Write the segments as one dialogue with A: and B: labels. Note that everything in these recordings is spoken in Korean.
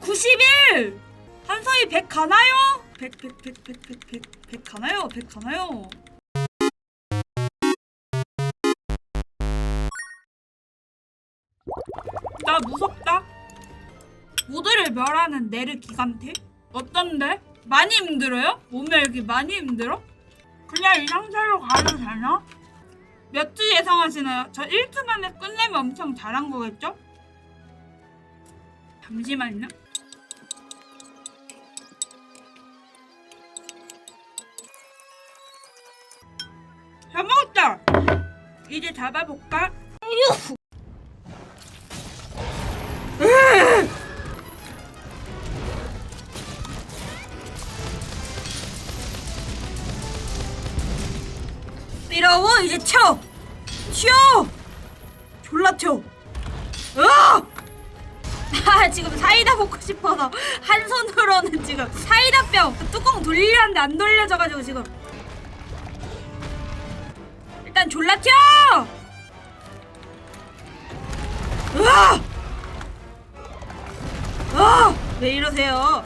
A: 91! 한서희 100 가나요? 100, 100, 100, 100, 100, 100, 100 가나요? 100 가나요? 나 무섭다. 모두를 멸하는 네르 기간테? 어떤데? 많이 힘들어요? 몸에 이렇게 많이 힘들어? 그냥 이 상태로 가도 되나? 몇 주 예상하시나요? 저 1주 만에 끝내면 엄청 잘한 거겠죠? 잠시만요. 잘 먹었다! 이제 잡아볼까? 이러고 이제 쳐! 튀어! 졸라 튀어! 으아! 아 지금 사이다 먹고 싶어서 한 손으로는 지금 사이다 병 뚜껑 돌리려는데 안 돌려져가지고 지금 졸라 튀어! 으아! 아! 왜 이러세요?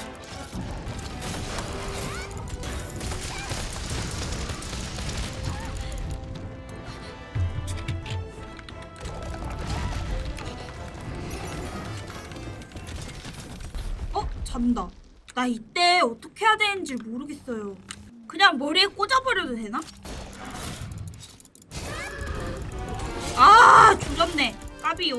A: 어? 잔다. 나 이때 어떻게 해야 되는지 모르겠어요. 그냥 머리에 꽂아버려도 되나? 아, 조졌네. 까비요.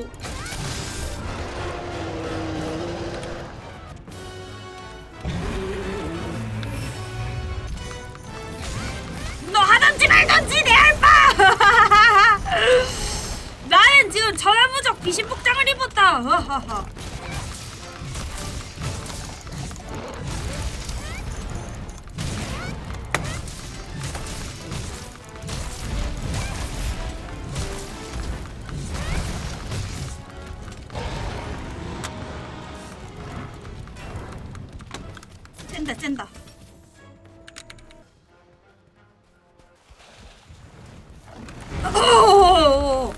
A: 너 하던지 말던지 내 알바! 나는 지금 전화무적 비신복장을 입었다. 하하하. 쨘다. 쨘다 오,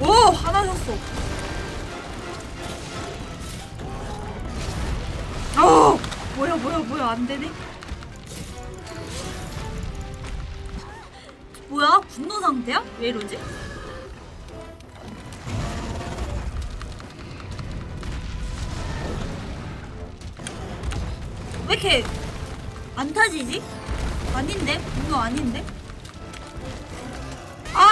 A: 오, 오 하나 샀어. 어 뭐야 뭐야 뭐야 안 되네. 뭐야? 분노 상태야? 왜 이러지 왜 이렇게 안 타지지? 아닌데? 분노 아닌데? 아!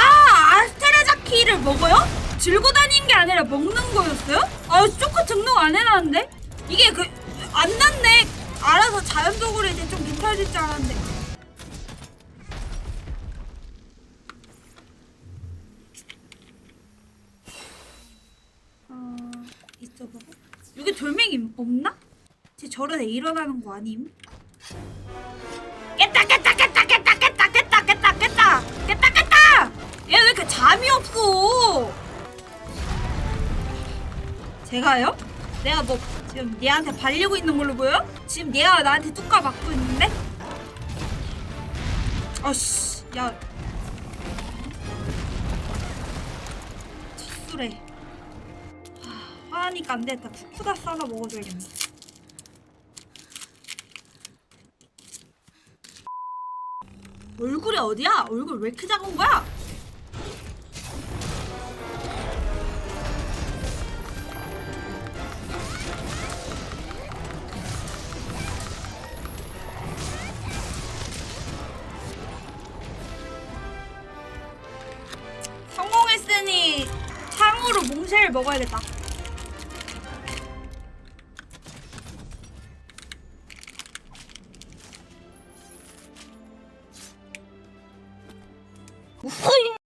A: 아스테라자 키를 먹어요? 들고 다닌 게 아니라 먹는 거였어요? 아, 초코 등록 안 해놨는데? 이게 그, 안 났네. 알아서 자연적으로 이제 좀 괜찮아질 줄 알았는데. 어, 있어봐. 여기 돌멩이 없나? 쟤 저러다 일어나는 거 아님? 깼다 깼다 깼다 깼다 깼다 깼다 깼다 깼다 깼다 깼다 얘 왜 이렇게 잠이 없어 제가요? 내가 뭐 지금 얘한테 발리고 있는 걸로 보여? 지금 얘가 나한테 뚜까 맞고 있는데? 아씨 야 첫술에 하, 화나니까 안 되겠다 쿠쿠다 싸서 먹어줘야겠네 얼굴이 어디야? 얼굴 왜 이렇게 작은 거야? 성공했으니 창으로 몽쉘 먹어야겠다. 후!